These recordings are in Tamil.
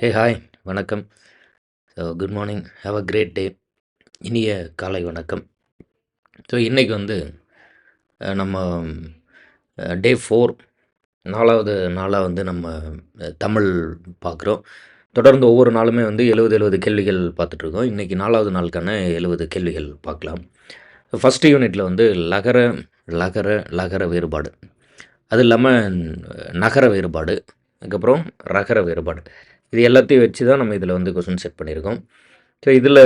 ஹே ஹாய் வணக்கம். So good morning have a great day இனிய காலை வணக்கம். ஸோ இன்றைக்கி வந்து நம்ம டே ஃபோர் நாலாவது நாளாக வந்து நம்ம தமிழ் பார்க்குறோம் தொடர்ந்து ஒவ்வொரு நாளுமே வந்து எழுபது எழுபது கேள்விகள் பார்த்துட்ருக்கோம் இன்றைக்கி நாலாவது நாளுக்கான எழுபது கேள்விகள் பார்க்கலாம் ஃபஸ்ட்டு யூனிட்டில் வந்து லகர லகர லகர வேறுபாடு. அது இல்லாமல் நகர வேறுபாடு. அதுக்கப்புறம் ரகர வேறுபாடு. இது எல்லாத்தையும் வச்சு தான் நம்ம இதில் வந்து கொஸ்டின் செட் பண்ணியிருக்கோம். ஸோ இதில்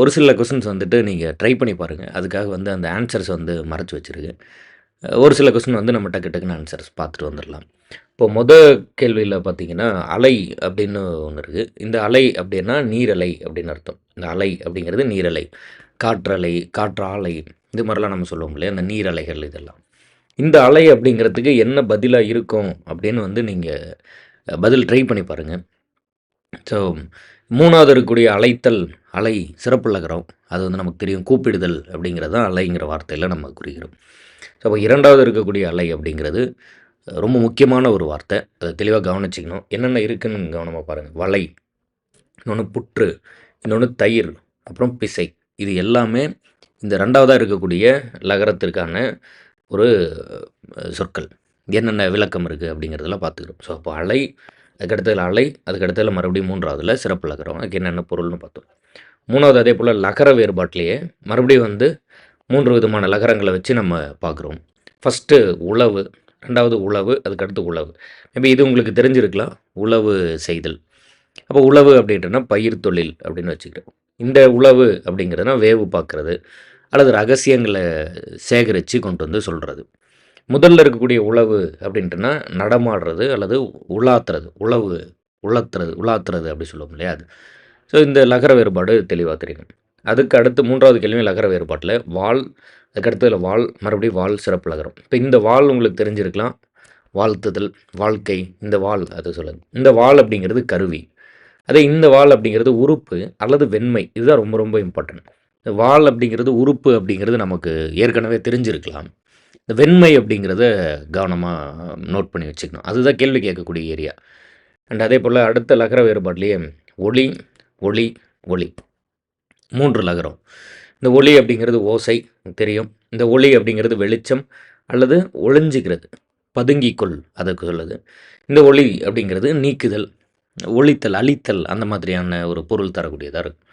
ஒரு சில கொஸ்டின்ஸ் வந்துட்டு நீங்கள் ட்ரை பண்ணி பாருங்கள் அதுக்காக வந்து அந்த ஆன்சர்ஸ் வந்து மறைச்சி வச்சுருக்கு ஒரு சில கொஸ்டின் வந்து நம்ம டக்கு டக்குன்னு ஆன்சர்ஸ் பார்த்துட்டு வந்துடலாம். இப்போ மொதல் கேள்வியில் பார்த்தீங்கன்னா அலை அப்படின்னு ஒன்று இருக்குது இந்த அலை அப்படின்னா நீரலை அப்படின்னு அர்த்தம். இந்த அலை அப்படிங்கிறது நீரலை. காற்றலை காற்றாலை இது மாதிரிலாம் நம்ம சொல்லுவோம் இல்லையா? அந்த நீரலைகள் இதெல்லாம். இந்த அலை அப்படிங்கிறதுக்கு என்ன பதிலாக இருக்கும் அப்படின்னு வந்து நீங்கள் பதில் ட்ரை பண்ணி பாருங்கள் ஸோ மூணாவது இருக்கக்கூடிய அழைத்தல் அலை சிறப்பு அது வந்து நமக்கு தெரியும் கூப்பிடுதல் அப்படிங்கிறது தான் அலைங்கிற வார்த்தையில் நம்ம குறிக்கிறோம். ஸோ அப்போ இரண்டாவது இருக்கக்கூடிய அலை அப்படிங்கிறது ரொம்ப முக்கியமான ஒரு வார்த்தை. அதை தெளிவாக கவனிச்சிக்கணும். என்னென்ன இருக்குன்னு கவனமாக பாருங்கள் வலை இன்னொன்று புற்று இன்னொன்று தயிர் அப்புறம் பிசை. இது எல்லாமே இந்த ரெண்டாவதாக இருக்கக்கூடிய லகரத்திற்கான ஒரு சொற்கள். என்னென்ன விளக்கம் இருக்குது அப்படிங்கிறதெல்லாம் பார்த்துக்கிறோம். ஸோ அப்போ அலை அதுக்கடுத்ததில் அலை அதுக்கடுத்ததில் மறுபடியும் மூன்றாவதுல சிறப்பு லகரம். அதுக்கு என்னென்ன பொருள்னு பார்த்தோம். மூணாவது அதே போல் லகர வேறுபாட்டிலேயே மறுபடியும் வந்து மூன்று விதமான லகரங்களை வச்சு நம்ம பார்க்குறோம். ஃபஸ்ட்டு உழவு ரெண்டாவது உழவு அதுக்கடுத்து உழவு. மேபி இது உங்களுக்கு தெரிஞ்சிருக்கலாம். உழவு செய்தல். அப்போ உழவு அப்படின்றனா பயிர் தொழில் அப்படின்னு வச்சுக்கிறோம். இந்த உழவு அப்படிங்கிறதுனா வேவு பார்க்குறது அல்லது ரகசியங்களை சேகரித்து கொண்டு வந்து சொல்கிறது முதல்ல இருக்கக்கூடிய உழவு அப்படின்ட்டுனா நடமாடுறது அல்லது உலாத்துறது உழவு உலத்துறது உலாத்துறது அப்படி சொல்லுவோம் இல்லையா அது. ஸோ இந்த லகர வேறுபாடு தெளிவாக தெரியும். அதுக்கு அடுத்து மூன்றாவது கேள்வி லகர வேறுபாட்டில் வால் அதுக்கடுத்ததில் வால் மறுபடியும் வால் சிறப்பு லகரம். இப்போ இந்த வால் உங்களுக்கு தெரிஞ்சிருக்கலாம். வாழ்த்துதல் வாழ்க்கை இந்த வால் அது சொல்லுது. இந்த வால் அப்படிங்கிறது கருவி. அதே இந்த வால் அப்படிங்கிறது உறுப்பு அல்லது வெண்மை. இதுதான் ரொம்ப ரொம்ப இம்பார்ட்டன்ட் இந்த வால் அப்படிங்கிறது உறுப்பு அப்படிங்கிறது நமக்கு ஏற்கனவே தெரிஞ்சிருக்கலாம். இந்த வெண்மை அப்படிங்கிறத கவனமாக நோட் பண்ணி வச்சுக்கணும். அதுதான் கேள்வி கேட்கக்கூடிய ஏரியா அண்ட் அதே போல் அடுத்த லகர வேறுபாட்லேயே ஒளி ஒளி ஒளி. மூன்று லகரம். இந்த ஒளி அப்படிங்கிறது ஓசை தெரியும். இந்த ஒளி அப்படிங்கிறது வெளிச்சம் அல்லது ஒளிஞ்சிக்கிறது பதுங்கிக்கொள் அதற்கு சொல்லுது. இந்த ஒளி அப்படிங்கிறது நீக்குதல் ஒளித்தல் அழித்தல் அந்த மாதிரியான ஒரு பொருள் தரக்கூடியதாக இருக்கும்.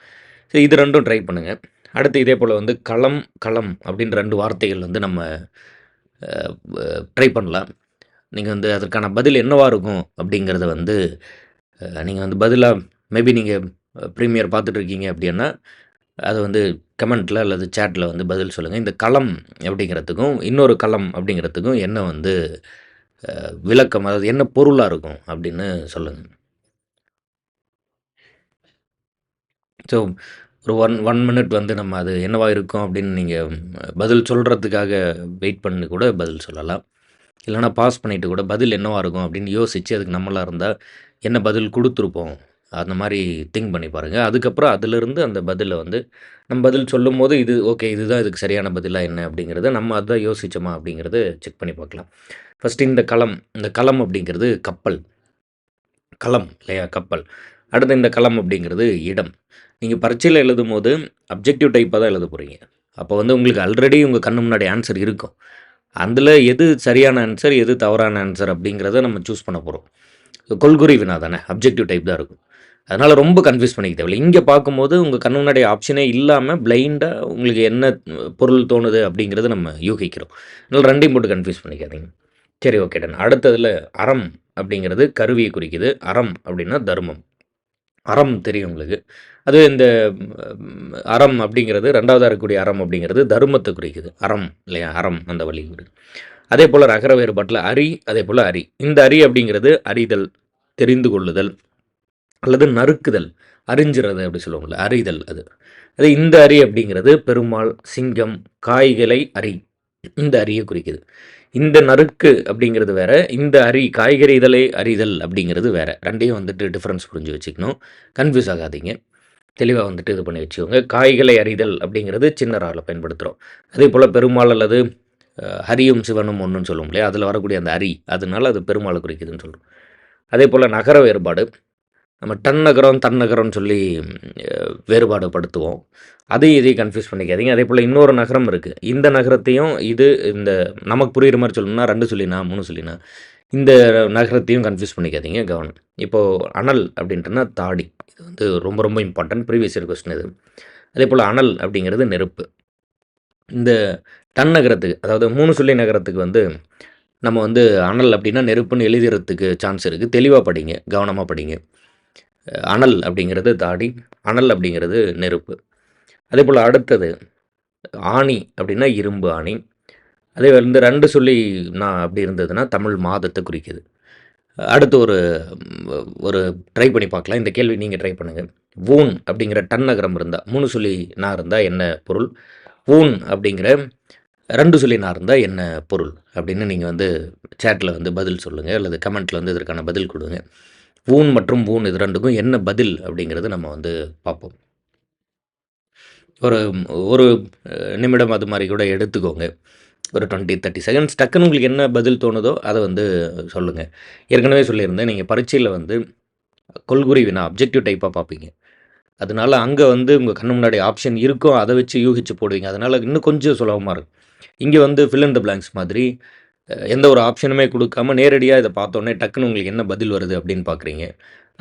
ஸோ இது ரெண்டும் ட்ரை பண்ணுங்கள் அடுத்து இதே போல் வந்து களம் களம் அப்படின்ற ரெண்டு வார்த்தைகள் வந்து நம்ம ட்ரை பண்ணலாம். நீங்கள் வந்து அதற்கான பதில் என்னவாக இருக்கும் அப்படிங்கிறத வந்து நீங்கள் வந்து பதிலாக மேபி நீங்கள் ப்ரீமியர் பார்த்துட்ருக்கீங்க அப்படின்னா அதை வந்து கமெண்ட்டில் அல்லது சேட்டில் வந்து பதில் சொல்லுங்கள் இந்த களம் அப்படிங்கிறதுக்கும் இன்னொரு களம் அப்படிங்கிறதுக்கும் என்ன வந்து விளக்கம் அதாவது என்ன பொருளாக இருக்கும் அப்படின்னு சொல்லுங்கள் ஸோ ஒரு ஒன் ஒன் மினிட் வந்து நம்ம அது என்னவாக இருக்கும் அப்படின்னு நீங்கள் பதில் சொல்கிறதுக்காக வெயிட் பண்ணி கூட பதில் சொல்லலாம். இல்லைனா பாஸ் பண்ணிவிட்டு கூட பதில் என்னவாக இருக்கும் அப்படின்னு யோசித்து அதுக்கு நம்மளாக இருந்தால் என்ன பதில் கொடுத்துருப்போம்? அந்த மாதிரி திங்க் பண்ணி பாருங்கள் அதுக்கப்புறம் அதிலிருந்து அந்த பதிலை வந்து நம்ம பதில் சொல்லும் போது இது ஓகே இதுதான் இதுக்கு சரியான பதிலாக என்ன அப்படிங்கிறத நம்ம அதான் யோசிச்சோமா அப்படிங்கிறது செக் பண்ணி பார்க்கலாம். ஃபஸ்ட்டு இந்த களம் இந்த களம் அப்படிங்கிறது கப்பல். களம் இல்லையா? கப்பல். அடுத்து இந்த களம் அப்படிங்கிறது இடம். நீங்கள் பரீட்சையில் எழுதும் போது அப்ஜெக்டிவ் டைப்பாக தான் எழுத போகிறீங்க அப்போ வந்து உங்களுக்கு ஆல்ரெடி உங்கள் கண்ணு முன்னாடி ஆன்சர் இருக்கும். அதில் எது சரியான ஆன்சர் எது தவறான ஆன்சர் அப்படிங்கிறத நம்ம சூஸ் பண்ண போகிறோம் கொள்குறி வினா தானே அப்ஜெக்டிவ் டைப் தான் இருக்கும். அதனால் ரொம்ப கன்ஃபியூஸ் பண்ணிக்க தேவையில்லை. இங்கே பார்க்கும்போது உங்கள் கண்ணு முன்னாடி ஆப்ஷனே இல்லாமல் பிளைண்டாக உங்களுக்கு என்ன பொருள் தோணுது அப்படிங்கிறத நம்ம யூகிக்கிறோம். அதனால் ரெண்டையும் போட்டு கன்ஃபியூஸ் பண்ணிக்காதீங்க. சரி ஓகே டன் அடுத்ததில் அறம் அப்படிங்கிறது கருவியை குறிக்குது. அறம் அப்படின்னா தர்மம். அறம் தெரியும் உங்களுக்கு. அது இந்த அறம் அப்படிங்கிறது ரெண்டாவதாக இருக்கக்கூடிய அறம் அப்படிங்கிறது தர்மத்தை குறிக்குது அறம் இல்லையா? அறம் அந்த வழி குறிக்குது அதே போல் ரகர வேறுபாட்டில் அரி அதே போல் அரி. இந்த அரி அப்படிங்கிறது அறிதல் தெரிந்து கொள்ளுதல் அல்லது நறுக்குதல் அறிஞ்சிறது அப்படி சொல்லுவாங்கள்ல அறிதல் அது. அது இந்த அரி அப்படிங்கிறது பெருமாள் சிங்கம் காய்களை அரி இந்த அரியை குறிக்குது. இந்த நறுக்கு அப்படிங்கிறது வேற இந்த அரி காய்கறி இதழை அறிதல் அப்படிங்கிறது வேற. ரெண்டையும் வந்துட்டு டிஃப்ரென்ஸ் புரிஞ்சு வச்சுக்கணும். கன்ஃபியூஸ் ஆகாதீங்க. தெளிவாக வந்துட்டு இது பண்ணி வச்சுக்கோங்க. காய்களை அறிதல் அப்படிங்கிறது சின்ன பயன்படுத்துகிறோம் அதே போல் பெருமாள் அல்லது ஹரியும் சிவனும் ஒன்றுன்னு சொல்லுவோம் இல்லையா? அதில் வரக்கூடிய அந்த அரி அதனால அது பெருமாளை குறிக்குதுன்னு சொல்கிறோம் அதே போல் நகர வேறுபாடு. நம்ம டன் நகரம் தன் நகரம்னு சொல்லி வேறுபாடு படுத்துவோம். அதையும் இதையும் கன்ஃபியூஸ் பண்ணிக்காதீங்க. அதே போல் இன்னொரு நகரம் இருக்குது இந்த நகரத்தையும் இது இந்த நமக்கு புரிகிற மாதிரி சொல்லணும்னா ரெண்டு சொல்லினா மூணு சொல்லினா இந்த நகரத்தையும் கன்ஃபியூஸ் பண்ணிக்காதீங்க கவனம். இப்போது அனல் அப்படின்ட்டுனா தாடி. இது வந்து ரொம்ப ரொம்ப இம்பார்ட்டன்ட் ப்ரீவியஸ் இயர் கொஸ்டின் இது. அதே போல் அனல் அப்படிங்கிறது நெருப்பு. இந்த டன் நகரத்துக்கு அதாவது மூணு சொல்லி நகரத்துக்கு வந்து நம்ம வந்து அனல் அப்படின்னா நெருப்புன்னு எழுதுறதுக்கு சான்ஸ் இருக்குது தெளிவாக படிங்க கவனமாக படிங்க. அனல் அப்படிங்கிறது தாடி அனல் அப்படிங்கிறது நெருப்பு. அதே போல் அடுத்தது ஆணி அப்படின்னா இரும்பு ஆணி. அதே வந்து ரெண்டு சொல்லி நான் அப்படி இருந்ததுன்னா தமிழ் மாதத்தை குறிக்குது. அடுத்து ஒரு ஒரு ட்ரை பண்ணி பார்க்கலாம். இந்த கேள்வி நீங்கள் ட்ரை பண்ணுங்கள் ஊன் அப்படிங்கிற டன் நகரம் இருந்தால் மூணு சொல்லி நான் இருந்தால் என்ன பொருள்? ஊன் அப்படிங்கிற ரெண்டு சொல்லி நான் இருந்தால் என்ன பொருள்? அப்படின்னு நீங்கள் வந்து சேட்டில் வந்து பதில் சொல்லுங்கள் அல்லது கமெண்ட்டில் வந்து இதற்கான பதில் கொடுங்க. ஊன் மற்றும் ஊன் இது ரெண்டுக்கும் என்ன பதில் அப்படிங்கிறது நம்ம வந்து பார்ப்போம். ஒரு ஒரு நிமிடம் அது மாதிரி கூட எடுத்துக்கோங்க. ஒரு டுவெண்ட்டி தேர்ட்டி செகண்ட்ஸ் டக்குன்னு உங்களுக்கு என்ன பதில் தோணுதோ அதை வந்து சொல்லுங்கள் ஏற்கனவே சொல்லியிருந்தேன் நீங்கள் பரீட்சையில் வந்து கொள்குறி வினா அப்ஜெக்டிவ் டைப்பாக பார்ப்பீங்க. அதனால அங்கே வந்து உங்கள் கண்ணு முன்னாடி ஆப்ஷன் இருக்கும் அதை வச்சு யூகிச்சு போடுவீங்க. அதனால் இன்னும் கொஞ்சம் சுலபமாக இருக்கும். இங்கே வந்து ஃபில் in பிளாங்க்ஸ் மாதிரி எந்த ஒரு ஆப்ஷனுமே கொடுக்காம நேரடியாக இதை பார்த்தோன்னே டக்குன்னு உங்களுக்கு என்ன பதில் வருது அப்படின்னு பார்க்குறீங்க.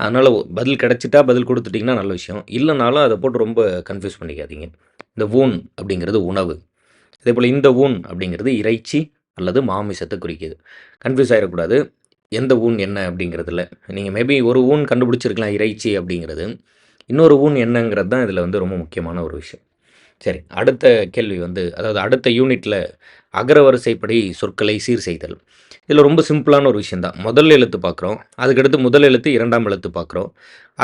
அதனால் பதில் கிடச்சிட்டா பதில் கொடுத்துட்டிங்கன்னா நல்ல விஷயம். இல்லைனாலும் அதை போட்டு ரொம்ப கன்ஃபியூஸ் பண்ணிக்காதீங்க. இந்த ஊன் அப்படிங்கிறது உணவு. இதே போல் இந்த ஊன் அப்படிங்கிறது இறைச்சி அல்லது மாமிசத்தை குறிக்கிது. கன்ஃபியூஸ் ஆகிடக்கூடாது எந்த ஊன் என்ன அப்படிங்கிறதுல. நீங்கள் மேபி ஒரு ஊன் கண்டுபிடிச்சிருக்கலாம் இறைச்சி அப்படிங்கிறது. இன்னொரு ஊன் என்னங்கிறது தான் இதில் வந்து ரொம்ப முக்கியமான ஒரு விஷயம். சரி அடுத்த கேள்வி வந்து அதாவது அடுத்த யூனிட்டில் அகரவரிசைப்படி சொற்களை சீர் செய்தல். இதில் ரொம்ப சிம்பிளான ஒரு விஷயந்தான் முதல் எழுத்து பார்க்குறோம். அதுக்கடுத்து முதல் எழுத்து இரண்டாம் எழுத்து பார்க்குறோம்.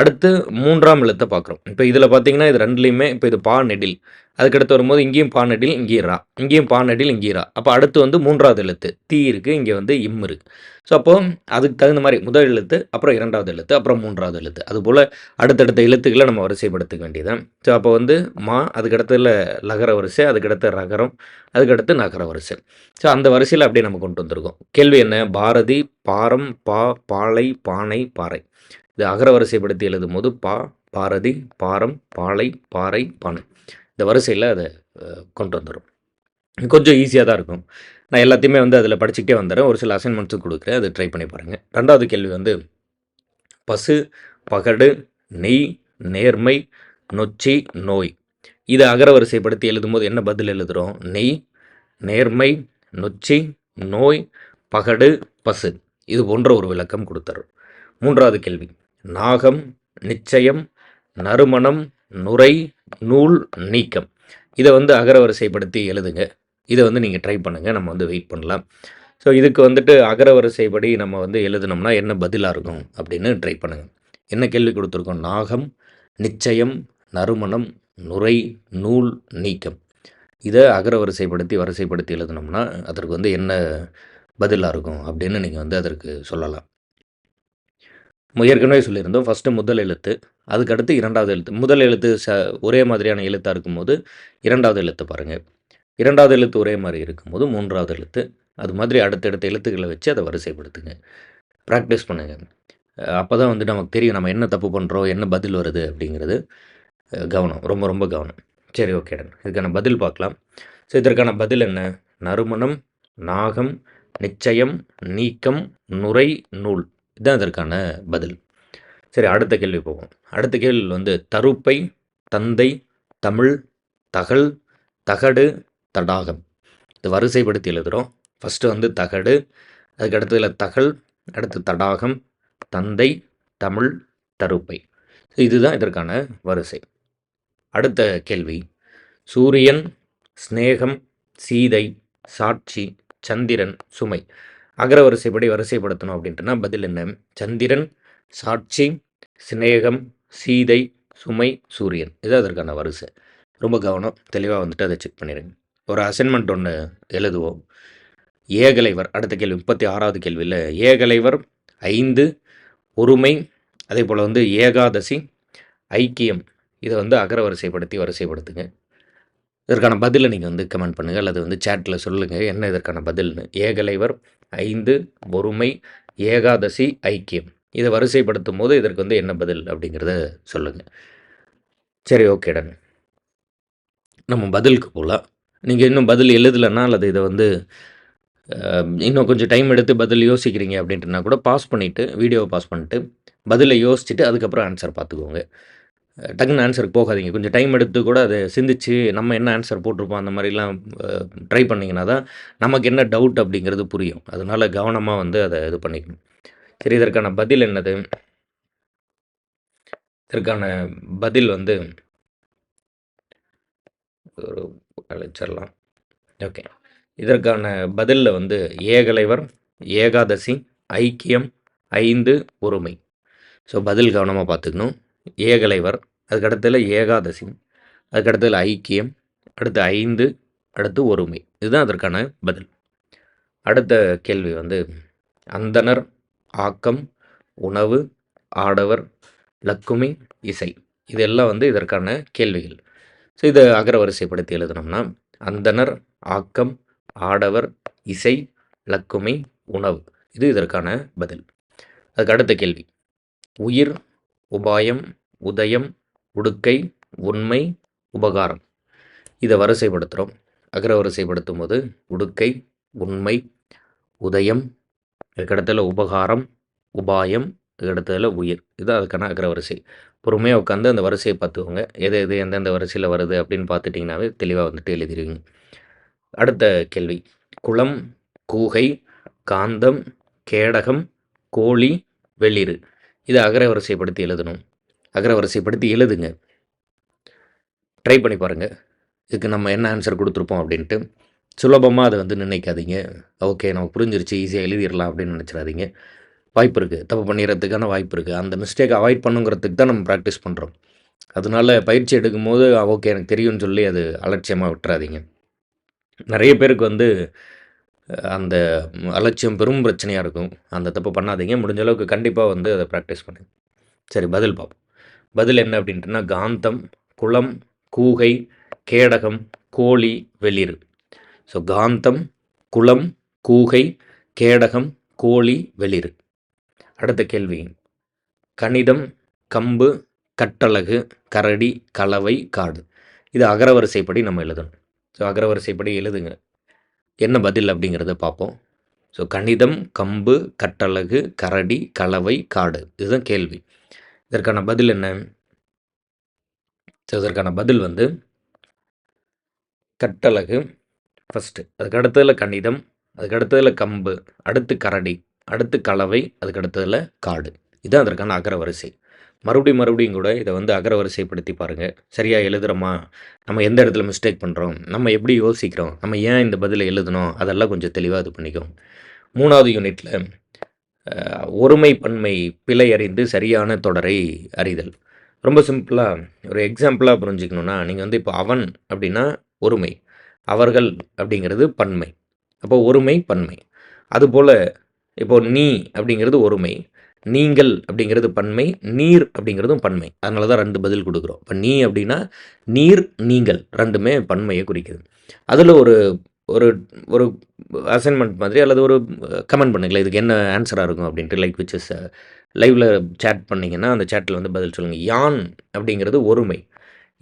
அடுத்து மூன்றாம் எழுத்தை பார்க்குறோம். இப்போ இதில் பார்த்தீங்கன்னா இது ரெண்டுலேயுமே இப்போ இது பா நெடில். அதுக்கடுத்து வரும்போது இங்கேயும் பா நெடில் இங்கேயும் ரா. இங்கேயும் பா நெடில் இங்கேயும் ரா. அப்போ அடுத்து வந்து மூன்றாவது எழுத்து தீ இருக்குது இங்கே வந்து இம் இருக்குது ஸோ அப்போது அதுக்கு தகுந்த மாதிரி முதல் எழுத்து அப்புறம் இரண்டாவது எழுத்து அப்புறம் மூன்றாவது எழுத்து. அதுபோல் அடுத்தடுத்த எழுத்துக்களை நம்ம வரிசைப்படுத்திக்க வேண்டியதான் ஸோ அப்போ வந்து மா அதுக்கடுத்துல லகர வரிசை அதுக்கடுத்து ரகரம் அதுக்கடுத்து நகர வரிசை. ஸோ அந்த வரிசையில் அப்படியே நம்ம கொண்டு வந்திருக்கோம். கேள்வி என்ன? பாரதி பாரம் பா பாலை பானை பாறை. இது அகர வரிசைப்படுத்தி எழுதும் போது பா பாரதி பாரம் பாலை பாறை பானை. இந்த வரிசையில் அதை கொண்டு வந்துடும் கொஞ்சம் ஈஸியாக தான் இருக்கும். நான் எல்லாத்தையுமே வந்து அதில் படிச்சுக்கிட்டே வந்துடுறேன் ஒரு சில அசைன்மெண்ட்ஸும் கொடுக்குறேன். அதை ட்ரை பண்ணி பாருங்கள் ரெண்டாவது கேள்வி வந்து பசு பகடு நெய் நேர்மை நொச்சி நோய். இதை அகரவரிசைப்படுத்தி எழுதும்போது என்ன பதில் எழுதுகிறோம் நெய் நேர்மை நொச்சி நோய் பகடு பசு. இது போன்ற ஒரு விளக்கம் கொடுத்துறோம். மூன்றாவது கேள்வி. நாகம் நிச்சயம் நறுமணம் நுரை நூல் நீக்கம். இதை வந்து அகரவரிசைப்படுத்தி எழுதுங்க. இதை வந்து நீங்கள் ட்ரை பண்ணுங்கள் நம்ம வந்து வெயிட் பண்ணலாம். ஸோ இதுக்கு வந்துட்டு அகரவரிசைப்படி நம்ம வந்து எழுதுனோம்னா என்ன பதிலாக இருக்கும் அப்படின்னு ட்ரை பண்ணுங்கள் என்ன கேள்வி கொடுத்துருக்கோம்? நாகம் நிச்சயம் நறுமணம் நுரை நூல் நீக்கம். இதை அகரவரிசைப்படுத்தி வரிசைப்படுத்தி எழுதுனோம்னா அதற்கு வந்து என்ன பதிலாக இருக்கும் அப்படின்னு நீங்கள் வந்து அதற்கு சொல்லலாம். ஏற்கனவே சொல்லியிருந்தோம். ஃபஸ்ட்டு முதல் எழுத்து அதுக்கடுத்து இரண்டாவது எழுத்து. முதல் எழுத்து ச ஒரே மாதிரியான எழுத்தாக இருக்கும்போது இரண்டாவது எழுத்து பாருங்கள் இரண்டாவது எழுத்து ஒரே மாதிரி இருக்கும்போது மூன்றாவது எழுத்து அது மாதிரி அடுத்தடுத்த எழுத்துக்களை வச்சு அதை வரிசைப்படுத்துங்க. ப்ராக்டிஸ் பண்ணுங்கள் அப்போ தான் வந்து நமக்கு தெரியும் நம்ம என்ன தப்பு பண்ணுறோம் என்ன பதில் வருது அப்படிங்கிறது. கவனம் ரொம்ப ரொம்ப கவனம். சரி ஓகே இதுக்கான பதில் பார்க்கலாம். ஸோ இதற்கான பதில் என்ன? நறுமணம் நாகம் நிச்சயம் நீக்கம் நுரை நூல். இதுதான் இதற்கான பதில். சரி அடுத்த கேள்வி போவோம். அடுத்த கேள்வி வந்து தருப்பை தந்தை தமிழ் தகல் தகடு தடாகம். இது வரிசைப்படுத்தி எழுதுகிறோம் ஃபஸ்ட்டு வந்து தகடு அதுக்கு தகல் அடுத்து தடாகம் தந்தை தமிழ் தருப்பை. இதுதான் இதற்கான வரிசை. அடுத்த கேள்வி. சூரியன் சிநேகம் சீதை சாட்சி சந்திரன் சுமை. அகர வரிசைப்படி வரிசைப்படுத்தணும் அப்படின்ட்டுனா பதில் என்ன? சந்திரன் சாட்சி சிநேகம் சீதை சுமை சூரியன். இது அதற்கான வரிசை. ரொம்ப கவனம் தெளிவாக வந்துட்டு அதை செக் பண்ணிடுங்க ஒரு அசைன்மெண்ட் ஒன்று எழுதுவோம். ஏகலைவர் அடுத்த கேள்வி முப்பத்தி ஆறாவது கேள்வியில் ஏகலைவர் ஐந்து ஒருமை அதே போல் வந்து ஏகாதசி ஐக்கியம். இதை வந்து அகரவரிசைப்படுத்தி வரிசைப்படுத்துங்க. இதற்கான பதிலை நீங்கள் வந்து கமெண்ட் பண்ணுங்கள் அல்லது வந்து சேட்டில் சொல்லுங்கள் என்ன இதற்கான பதில்னு. ஏகலைவர் ஐந்து ஒருமை ஏகாதசி ஐக்கியம். இதை வரிசைப்படுத்தும் போது இதற்கு வந்து என்ன பதில் அப்படிங்கிறத சொல்லுங்கள் சரி ஓகேடன் நம்ம பதிலுக்கு போகலாம் நீங்கள் இன்னும் பதில் எழுதலைன்னா அல்லது இதை வந்து இன்னும் கொஞ்சம் டைம் எடுத்து பதில் யோசிக்கிறீங்க அப்படின்ட்டுனா கூட பாஸ் பண்ணிவிட்டு வீடியோவை பாஸ் பண்ணிட்டு பதிலை யோசிச்சுட்டு அதுக்கப்புறம் ஆன்சர் பார்த்துக்கோங்க. டக்குன்னு ஆன்சருக்கு போகாதீங்க. கொஞ்சம் டைம் எடுத்து கூட அதை சிந்திச்சு நம்ம என்ன ஆன்சர் போட்டிருப்போம் அந்த மாதிரிலாம் ட்ரை பண்ணிங்கன்னா தான் நமக்கு என்ன டவுட் அப்படிங்கிறது புரியும். அதனால் கவனமாக வந்து அதை இது பண்ணிக்கணும். சரி இதற்கான பதில் என்னது? இதற்கான பதில் வந்து ஒரு அழைச்சிடலாம் ஓகே இதற்கான பதிலில் வந்து ஏகலைவர் ஏகாதசி ஐக்கியம் ஐந்து ஒருமை. ஸோ பதில் கவனமாக பார்த்துக்கணும். ஏகலைவர் அதுக்கடுத்ததில் ஏகாதசி அதுக்கடுத்ததில் ஐக்கியம் அடுத்து ஐந்து அடுத்து ஒருமை. இதுதான் அதற்கான பதில். அடுத்த கேள்வி வந்து அந்தனர் ஆக்கம் உணவு ஆடவர் லக்குமி இசை. இதெல்லாம் வந்து இதற்கான கேள்விகள். ஸோ இதை அகரவரிசைப்படுத்தி எழுதினோம்னா அந்தனர் ஆக்கம் ஆடவர் இசை லக்குமை உணவு. இது இதற்கான பதில். அதுக்கு அடுத்த கேள்வி. உயிர் உபாயம் உதயம் உடுக்கை உண்மை உபகாரம். இதை வரிசைப்படுத்துகிறோம் அகர வரிசைப்படுத்தும் போது உடுக்கை உண்மை உதயம் இதுக்கடத்தில் உபகாரம் உபாயம் அடுத்ததில் உயிர். இது அதுக்கான அக்ரவரிசை பொறுமையாக உட்காந்து அந்த வரிசையை பார்த்துக்கோங்க. எது எது எந்தெந்த வரிசையில் வருது அப்படின்னு பார்த்துட்டிங்கனாவே தெளிவாக வந்துட்டு எழுதிடுவீங்க அடுத்த கேள்வி. குளம் கூகை காந்தம் கேடகம் கோழி வெளிறு. இதை அகரவரிசைப்படுத்தி எழுதணும். அகரவரிசைப்படுத்தி எழுதுங்க. ட்ரை பண்ணி பாருங்கள் இதுக்கு நம்ம என்ன ஆன்சர் கொடுத்துருப்போம் அப்படின்ட்டு. சுலபமாக அதை வந்து நினைக்காதீங்க ஓகே நம்ம புரிஞ்சிருச்சு. ஈஸியாக எழுதிடலாம் அப்படின்னு நினச்சிடாதீங்க. வாய்ப்பு இருக்குது தப்பு பண்ணிடுறதுக்கான வாய்ப்பு இருக்குது அந்த மிஸ்டேக் அவாய்ட் பண்ணுங்கிறதுக்கு தான் நம்ம ப்ராக்டிஸ் பண்ணுறோம் அதனால் பயிற்சி எடுக்கும்போது ஓகே எனக்கு தெரியும்னு சொல்லி அது அலட்சியமாக விட்டுறாதீங்க. நிறைய பேருக்கு வந்து அந்த அலட்சியம் பெரும் பிரச்சனையாக இருக்கும். அந்த தப்பு பண்ணாதீங்க. முடிஞ்ச அளவுக்கு கண்டிப்பாக வந்து அதை ப்ராக்டிஸ் பண்ணுங்க. சரி பதில் பார்ப்போம். பதில் என்ன அப்படின்ட்டுனா காந்தம் குளம் கூகை கேடகம் கோழி வெளிர். ஸோ காந்தம் குளம் கூகை கேடகம் கோழி வெளிர். அடுத்த கேள்வி. கணிதம் கம்பு கட்டழகு கரடி கலவை காடு. இது அகரவரிசைப்படி நம்ம எழுதணும். ஸோ அகரவரிசைப்படி எழுதுங்க. என்ன பதில் அப்படிங்கிறத பார்ப்போம். ஸோ கணிதம் கம்பு கட்டழகு கரடி கலவை காடு. இதுதான் கேள்வி. இதற்கான பதில் என்ன? ஸோ இதற்கான பதில் வந்து கட்டழகு ஃபஸ்ட்டு அதுக்கு அடுத்ததில் கணிதம் அதுக்கு அடுத்ததில் கம்பு அடுத்து கரடி. அடுத்து கலவை அதுக்கு அடுத்ததில் காடு. இதுதான் அதற்கான அகரவரிசை மறுபடியும் மறுபடியும் கூட இதை வந்து அகரவரிசைப்படுத்தி பாருங்கள் சரியாக எழுதுகிறோமா நம்ம எந்த இடத்துல மிஸ்டேக் பண்ணுறோம் நம்ம எப்படி யோசிக்கிறோம்? நம்ம ஏன் இந்த பதிலை எழுதணும் அதெல்லாம் கொஞ்சம் தெளிவாக இது பண்ணிக்கும் மூணாவது யூனிட்டில் ஒருமை பன்மை பிழை அறிந்து சரியான தொடரை அறிதல். ரொம்ப சிம்பிளாக ஒரு எக்ஸாம்பிளாக புரிஞ்சுக்கணுன்னா நீங்கள் வந்து இப்போ அவன் அப்படின்னா ஒருமை. அவர்கள் அப்படிங்கிறது பன்மை. அப்போ ஒருமை பன்மை. அதுபோல் இப்போ நீ அப்படிங்கிறது ஒருமை நீங்கள் அப்படிங்கிறது பன்மை நீர் அப்படிங்கிறதும் பன்மை. அதனால தான் ரெண்டு பதில் கொடுக்குறோம். இப்போ நீ அப்படின்னா நீர் நீங்கள் ரெண்டுமே பன்மையை குறிக்குது. அதில் ஒரு ஒரு ஒரு அசைன்மெண்ட் மாதிரி அல்லது ஒரு கமெண்ட் பண்ணுங்களேன். இதுக்கு என்ன ஆன்சராக இருக்கும் அப்படின்ட்டு லைக் விச் இஸ் லைவில் சேட் பண்ணிங்கன்னா அந்த சேட்டில் வந்து பதில் சொல்லுங்கள் யான் அப்படிங்கிறது ஒருமை.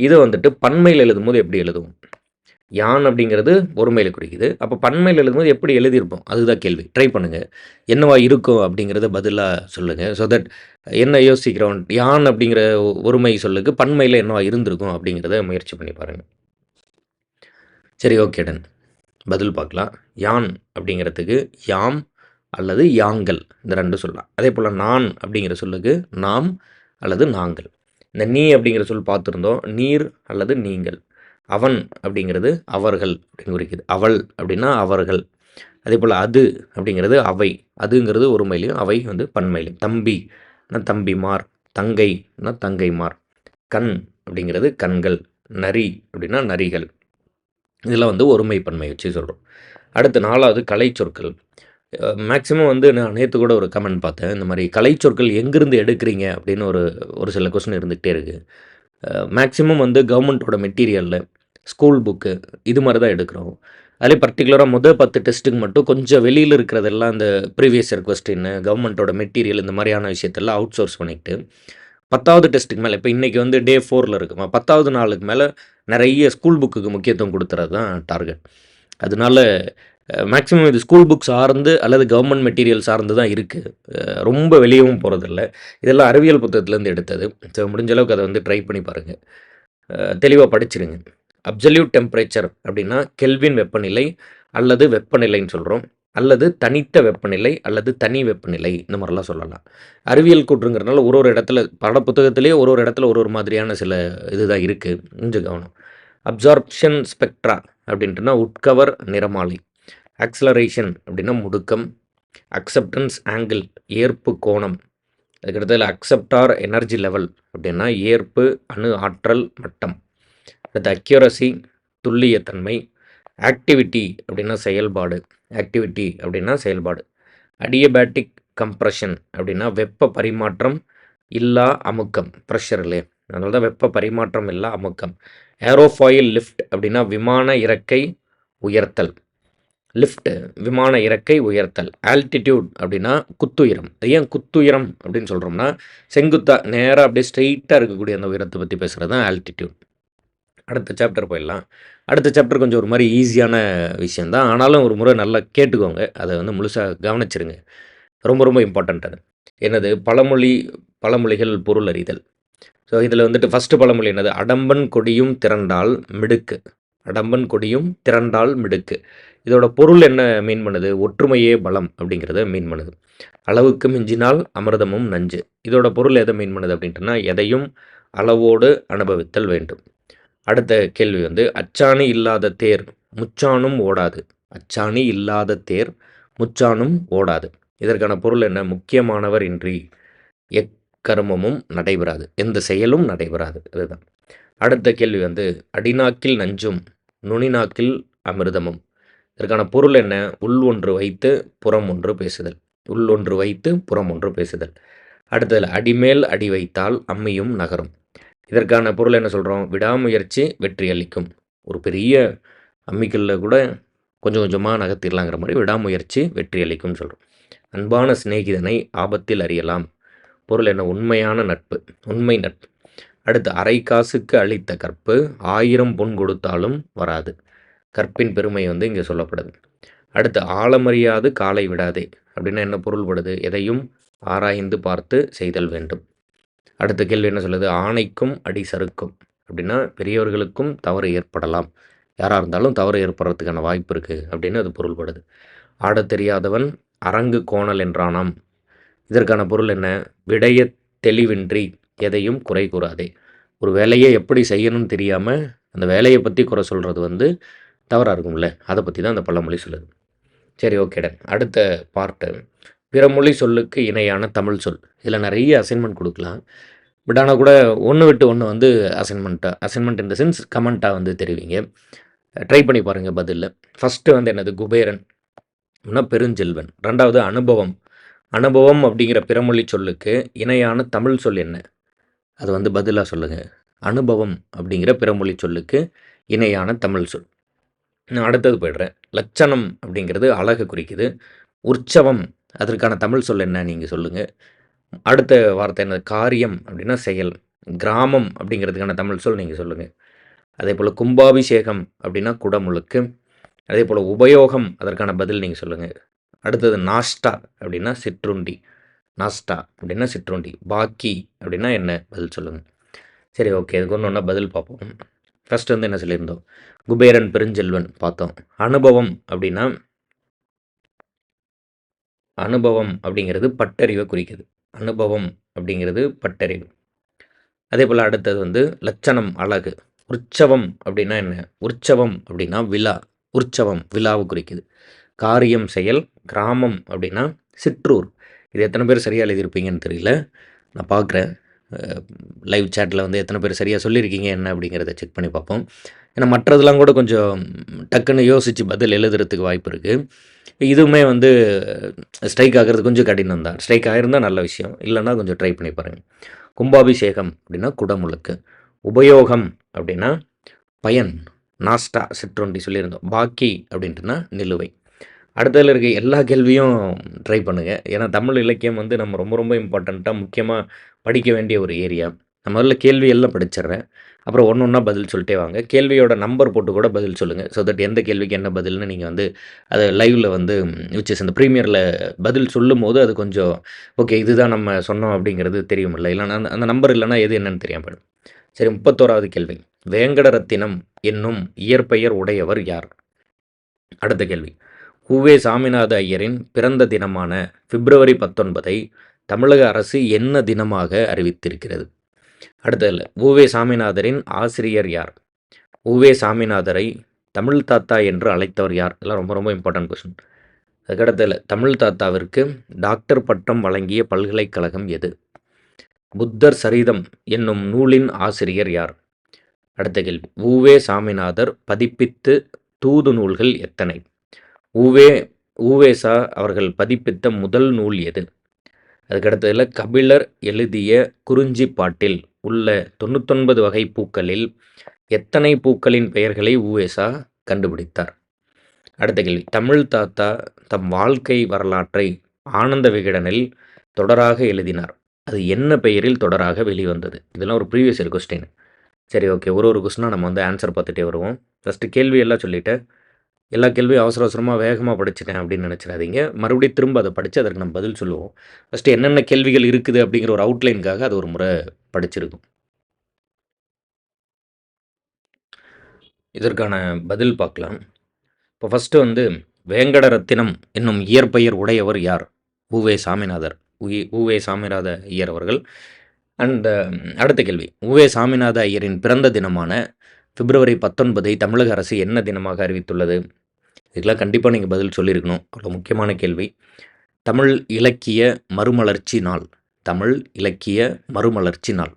இதை வந்துட்டு பன்மையில் எழுதும்போது எப்படி எழுதுவோம்? யான் அப்படிங்கிறது ஒருமையில் குறிக்குது. அப்போ பன்மையில் எழுதும்போது எப்படி எழுதியிருப்போம்? அதுதான் கேள்வி. ட்ரை பண்ணுங்கள் என்னவா இருக்கும் அப்படிங்கிறத பதிலாக சொல்லுங்கள் ஸோ தட் என்ன யோசிக்கிறோம்? யான் அப்படிங்கிற ஒருமை சொல்லுக்கு பன்மையில் என்னவா இருந்திருக்கும் அப்படிங்கிறத முயற்சி பண்ணி பாருங்கள் சரி ஓகே டன் பதில் பார்க்கலாம். யான் அப்படிங்கிறதுக்கு யாம் அல்லது யாங்கள். இந்த ரெண்டு சொல்லலாம். அதே போல் நான் அப்படிங்கிற சொல்லுக்கு நாம் அல்லது நாங்கள். இந்த நீ அப்படிங்கிற சொல் பார்த்துருந்தோம். நீர் அல்லது நீங்கள். அவன் அப்படிங்கிறது அவர்கள் அப்படின்னு குறிக்குது. அவள் அப்படின்னா அவர்கள். அதே போல் அது அப்படிங்கிறது அவை. அதுங்கிறது ஒருமையிலையும் அவை வந்து பன்மையிலையும் தம்பி தம்பிமார். தங்கைனா தங்கைமார். கண் அப்படிங்கிறது கண்கள். நரி அப்படின்னா நரிகள். இதெல்லாம் வந்து ஒருமை பன்மை வச்சு சொல்கிறோம் அடுத்து நாலாவது கலை சொற்கள் மேக்ஸிமம் வந்து நான் நேற்று கூட ஒரு கமெண்ட் பார்த்தேன். இந்த மாதிரி கலை சொற்கள் எங்கேருந்து எடுக்கிறீங்க அப்படின்னு ஒரு ஒரு சில கொஸ்டின் இருந்துகிட்டே இருக்குது மேக்ஸிமம் வந்து கவர்மெண்ட்டோட மெட்டீரியலில் ஸ்கூல் புக்கு இது மாதிரி தான் எடுக்கிறோம். அதிலே பர்டிகுலராக முதல் பத்து டெஸ்ட்டுக்கு மட்டும் கொஞ்சம் வெளியில் இருக்கிறதெல்லாம் இந்த ப்ரீவியஸ் இயர் கொஸ்டின் கவர்மெண்ட்டோட மெட்டீரியல் இந்த மாதிரியான விஷயத்தெல்லாம் அவுட் சோர்ஸ் பண்ணிக்கிட்டு பத்தாவது டெஸ்ட்டுக்கு மேலே இப்போ இன்றைக்கி வந்து டே ஃபோரில் இருக்குமா பத்தாவது நாளுக்கு மேலே நிறைய ஸ்கூல் புக்குக்கு முக்கியத்துவம் கொடுத்துறது தான் டார்கெட் அதனால மேக்ஸிமம் இது ஸ்கூல் புக் சார்ந்து அல்லது கவர்மெண்ட் மெட்டீரியல் சார்ந்து தான் இருக்குது ரொம்ப வெளியவும் போகிறதில்ல இதெல்லாம் அறிவியல் புத்தகத்துலேருந்து எடுத்தது. ஸோ முடிஞ்ச அளவுக்கு அதை வந்து ட்ரை பண்ணி பாருங்கள் தெளிவாக படிச்சிருங்க. அப்சல்யூட் டெம்பரேச்சர் அப்படின்னா கெல்வின் வெப்பநிலை அல்லது வெப்பநிலைன்னு சொல்கிறோம் அல்லது தனித்த வெப்பநிலை அல்லது தனி வெப்பநிலை இந்த மாதிரிலாம் சொல்லலாம். அறிவியல் கூற்றுங்கிறதுனால ஒரு ஒரு இடத்துல பட புத்தகத்திலேயே ஒரு ஒரு இடத்துல ஒரு ஒரு மாதிரியான சில இதுதான் இருக்குது கொஞ்சம் கவனம். அப்சார்ப்ஷன் ஸ்பெக்ட்ரா அப்படின்ட்டுனா உட்கவர் நிறமாலை. ஆக்சலரேஷன் அப்படின்னா முடுக்கம். அக்செப்டன்ஸ் ஆங்கிள் ஏற்பு கோணம். அதுக்கடுத்ததில் அக்செப்டார் எனர்ஜி லெவல் அப்படின்னா ஏற்பு அணு ஆற்றல் மட்டம். அடுத்து அக்யூரசி துல்லியத்தன்மை ஆக்டிவிட்டி அப்படின்னா செயல்பாடு. ஆக்டிவிட்டி அப்படின்னா செயல்பாடு. அடியபேட்டிக் கம்ப்ரெஷன் அப்படின்னா வெப்ப பரிமாற்றம் இல்லா அமுக்கம் ப்ரெஷர்லே அதனால தான் வெப்ப பரிமாற்றம் இல்லா அமுக்கம். ஏரோஃபாயில் லிஃப்ட் அப்படின்னா விமான இறக்கை உயர்த்தல். லிஃப்ட் விமான இறக்கை உயர்த்தல். ஆல்டிடியூட் அப்படின்னா குத்துயரம். ஏன் குத்துயரம் அப்படின்னு சொல்கிறோம்னா செங்குத்தா நேராக அப்படியே ஸ்ட்ரெயிட்டாக இருக்கக்கூடிய அந்த உயரத்தை பற்றி பேசுகிறது தான் ஆல்டிடியூட் அடுத்த சாப்டர் போயிடலாம். அடுத்த சாப்டர் கொஞ்சம் ஒரு மாதிரி ஈஸியான விஷயந்தான் ஆனாலும் ஒரு முறை நல்லா கேட்டுக்கோங்க. அதை வந்து முழுசாக கவனிச்சிருங்க ரொம்ப ரொம்ப இம்பார்ட்டண்ட் அது. என்னது? பழமொழி பழமொழிகள் பொருள் அறிதல். ஸோ இதில் வந்துட்டு ஃபஸ்ட்டு பழமொழி என்னது? அடம்பன் கொடியும் திரண்டால் மிடுக்கு. அடம்பன் கொடியும் திரண்டால் மிடுக்கு. இதோட பொருள் என்ன மீன் பண்ணுது? ஒற்றுமையே பலம் அப்படிங்கிறத மீன் பண்ணுது. அளவுக்கு மிஞ்சினால் அமிர்தமும் நஞ்சு. இதோட பொருள் எதை மீன் பண்ணுது அப்படின்ட்டுனா எதையும் அளவோடு அனுபவித்தல் வேண்டும். அடுத்த கேள்வி வந்து அச்சாணி இல்லாத தேர் முச்சானும் ஓடாது. அச்சாணி இல்லாத தேர் முச்சானும் ஓடாது. இதற்கான பொருள் என்ன? முக்கியமானவர் இன்றி எக்கர்மமும் நடைபெறாது. எந்த செயலும் நடைபெறாது. இதுதான் அடுத்த கேள்வி வந்து அடிநாக்கில் நஞ்சும் நுனிநாக்கில் அமிர்தமும். இதற்கான பொருள் என்ன? உள் ஒன்று வைத்து புறம் ஒன்று பேசுதல். உள் ஒன்று வைத்து புறம் ஒன்று பேசுதல். அடுத்ததில் அடிமேல் அடி வைத்தால் அம்மியும் நகரும். இதற்கான பொருள் என்ன சொல்கிறோம் விடாமுயற்சி வெற்றி அளிக்கும். ஒரு பெரிய அம்மிக்கல்ல கூட கொஞ்சம் கொஞ்சமாக நகர்த்திடலாங்கிற மாதிரி விடாமுயற்சி வெற்றி அளிக்கும்னு சொல்கிறோம் அன்பான சிநேகிதனை ஆபத்தில் அறியலாம். பொருள் என்ன? உண்மையான நட்பு. உண்மை நட்பு. அடுத்து அரை காசுக்கு அளித்த கற்பு ஆயிரம் பொன் கொடுத்தாலும் வராது. கற்பின் பெருமை வந்து இங்கே சொல்லப்படுது. அடுத்து ஆழமறியாது காலை விடாதே. அப்படின்னா என்ன பொருள்படுது? எதையும் ஆராய்ந்து பார்த்து செய்தல் வேண்டும். அடுத்த கேள்வி என்ன சொல்லுது? ஆணைக்கும் அடி சறுக்கும். அப்படின்னா பெரியவர்களுக்கும் தவறு ஏற்படலாம். யாராக இருந்தாலும் தவறு ஏற்படுறதுக்கான வாய்ப்பு இருக்குது அப்படின்னு அது பொருள்படுது. ஆடத் தெரியாதவன் அரங்கு கோணல் என்றானாம். இதற்கான பொருள் என்ன? விடைய தெளிவின்றி எதையும் குறை கூறாதே. ஒரு வேலையை எப்படி செய்யணும்னு தெரியாமல் அந்த வேலையை பற்றி குறை சொல்கிறது வந்து தவறாக இருக்கும்ல? அதை பற்றி தான் அந்த பழமொழி சொல்லுது. சரி ஓகேடன் அடுத்த பார்ட்டு பிறமொழி சொல்லுக்கு இணையான தமிழ் சொல். இதில் நிறைய அசைன்மெண்ட் கொடுக்கலாம். பட் ஆனால் கூட ஒன்று விட்டு ஒன்று வந்து அசைன்மெண்ட்டாக அசைன்மெண்ட் இந்த சென்ஸ் கமெண்ட்டாக வந்து தெரிவிங்க. ட்ரை பண்ணி பாருங்கள் பதிலில். ஃபஸ்ட்டு வந்து என்னது? குபேரன் அப்படின்னா பெருஞ்செல்வன். ரெண்டாவது அனுபவம். அனுபவம் அப்படிங்கிற பிறமொழி சொல்லுக்கு இணையான தமிழ் சொல் என்ன? அது வந்து பதிலாக சொல்லுங்கள் அனுபவம் அப்படிங்கிற பிறமொழி சொல்லுக்கு இணையான தமிழ் சொல். நான் அடுத்தது போய்டுறேன். லட்சணம் அப்படிங்கிறது அழகு குறிக்குது. உற்சவம் அதற்கான தமிழ் சொல் என்ன நீங்கள் சொல்லுங்கள் அடுத்த வார்த்தை என்ன காரியம் அப்படின்னா செயல். கிராமம் அப்படிங்கிறதுக்கான தமிழ் சொல் நீங்கள் சொல்லுங்கள் அதே போல் கும்பாபிஷேகம் அப்படின்னா குடமுழுக்கு. அதே போல் உபயோகம் அதற்கான பதில் நீங்கள் சொல்லுங்கள் அடுத்தது நாஷ்டா அப்படின்னா சிற்றுண்டி. நாஸ்டா அப்படின்னா சிற்றுண்டி. பாக்கி அப்படின்னா என்ன? பதில் சொல்லுங்கள் சரி ஓகே. இதுக்கு ஒன்று ஒன்றா பதில் பார்ப்போம். ஃபஸ்ட்டு வந்து என்ன சொல்லியிருந்தோம்? குபேரன் பெருஞ்செல்வன் பார்த்தோம். அனுபவம் அப்படின்னா அனுபவம் அப்படிங்கிறது பட்டறிவை குறிக்குது. அனுபவம் அப்படிங்கிறது பட்டறிவு. அதே போல் அடுத்தது வந்து லட்சணம் அழகு. உற்சவம் அப்படின்னா என்ன? உற்சவம் அப்படின்னா விழா. உற்சவம் விழாவை குறிக்குது. காரியம் செயல் கிராமம் அப்படின்னா சிற்றூர். இது எத்தனை பேர் சரியாக எழுதியிருப்பீங்கன்னு தெரியல. நான் பார்க்குறேன். லைவ் சேட்டில் வந்து எத்தனை பேர் சரியாக சொல்லியிருக்கீங்க என்ன அப்படிங்கிறத செக் பண்ணி பார்ப்போம். ஏன்னா மற்றதெல்லாம் கூட கொஞ்சம் டக்குன்னு யோசித்து பதில் எழுதுறதுக்கு வாய்ப்பு இருக்குது இதுவுமே வந்து ஸ்ட்ரைக் ஆகிறது கொஞ்சம் கடினம் தான். ஸ்ட்ரைக் ஆகிருந்தால் நல்ல விஷயம். இல்லைன்னா கொஞ்சம் ட்ரை பண்ணி பாருங்கள் கும்பாபிஷேகம் அப்படின்னா குடமுழுக்கு. உபயோகம் அப்படின்னா பயன் நாஸ்டா சிற்றுண்டி சொல்லியிருந்தோம். பாக்கி அப்படின்ட்டுனா நிலுவை. அடுத்ததில் இருக்க எல்லா கேள்வியும் ட்ரை பண்ணுங்கள் ஏன்னா தமிழ் இலக்கியம் வந்து நம்ம ரொம்ப ரொம்ப இம்பார்ட்டண்ட்டாக முக்கியமாக படிக்க வேண்டிய ஒரு ஏரியா நான் முதல்ல கேள்வி எல்லாம் படிச்சிடுறேன். அப்புறம் ஒன்று ஒன்றா பதில் சொல்லிட்டே வாங்க. கேள்வியோட நம்பர் போட்டு கூட பதில் சொல்லுங்கள் ஸோ தட் எந்த கேள்விக்கு என்ன பதில்னு நீங்கள் வந்து அதை லைவில் வந்து விச் இந்த ப்ரீமியரில் பதில் சொல்லும் போது அது கொஞ்சம் ஓகே இதுதான் நம்ம சொன்னோம் அப்படிங்கிறது தெரியுமில்ல. இல்லைனா அந்த அந்த நம்பர் இல்லைனா எது என்னன்னு தெரியாமல் போயிடும். சரி முப்பத்தோராவது கேள்வி. வேங்கடரத்தினம் என்னும் இயற்பெயர் உடையவர் யார்? அடுத்த கேள்வி. கூவே சாமிநாத ஐயரின் பிறந்த தினமான பிப்ரவரி பத்தொன்பதை தமிழக அரசு என்ன தினமாக அறிவித்திருக்கிறது? அடுத்ததில் ஊவே சாமிநாதரின் ஆசிரியர் யார்? ஊவே சாமிநாதரை தமிழ் தாத்தா என்று அழைத்தவர் யார்? இதெல்லாம் ரொம்ப ரொம்ப இம்பார்ட்டன்ட் கொஸ்டின் அதுக்கடுத்ததில் தமிழ் தாத்தாவிற்கு டாக்டர் பட்டம் வழங்கிய பல்கலைக்கழகம் எது? புத்தர் சரிதம் என்னும் நூலின் ஆசிரியர் யார்? அடுத்த கேள்வி ஊவே சாமிநாதர் பதிப்பித்து தூது நூல்கள் எத்தனை? ஊவே ஊவேசா அவர்கள் பதிப்பித்த முதல் நூல் எது? அதுக்கடுத்ததில் கபிலர் எழுதிய குறிஞ்சி பாட்டில். உள்ள தொண்ணூத்தொன்பது வகை பூக்களில் எத்தனை பூக்களின் பெயர்களை ஊவேசா கண்டுபிடித்தார்? அடுத்த கேள்வி. தமிழ் தாத்தா தம் வாழ்க்கை வரலாற்றை ஆனந்த விகடனில் தொடராக எழுதினார். அது என்ன பெயரில் தொடராக வெளிவந்தது? இதெல்லாம் ஒரு ப்ரீவியஸ் இயர் கொஸ்டின் சரி ஓகே ஒரு ஒரு கொஸ்டினாக நம்ம வந்து ஆன்சர் பார்த்துட்டே வருவோம். ஃபஸ்ட்டு கேள்வி எல்லாம் சொல்லிவிட்டு எல்லா கேள்வியும் அவசர அவசரமாக வேகமாக படிச்சிட்டேன் அப்படின்னு நினச்சிடாதீங்க. மறுபடியும் திரும்ப அதை படித்து அதற்கு நம்ம பதில் சொல்லுவோம். ஃபஸ்ட்டு என்னென்ன கேள்விகள் இருக்குது அப்படிங்கிற ஒரு அவுட்லைனுக்காக அது ஒரு முறை படிச்சிருக்கும். இதற்கான பதில் பார்க்கலாம். இப்போ ஃபஸ்ட்டு வந்து வேங்கடரத்தினம் என்னும் இயற்பெயர் உடையவர் யார்? உவே சாமிநாதர். உயி உவே சாமிநாத ஐயர் அவர்கள். அண்ட் அடுத்த கேள்வி. உவே சாமிநாத ஐயரின் பிறந்த தினமான பிப்ரவரி பத்தொன்பதை தமிழக அரசு என்ன தினமாக அறிவித்துள்ளது? இதுக்கெல்லாம் கண்டிப்பாக நீங்கள் பதில் சொல்லியிருக்கணும். அவ்வளோ முக்கியமான கேள்வி. தமிழ் இலக்கிய மறுமலர்ச்சி நாள். தமிழ் இலக்கிய மறுமலர்ச்சி நாள்.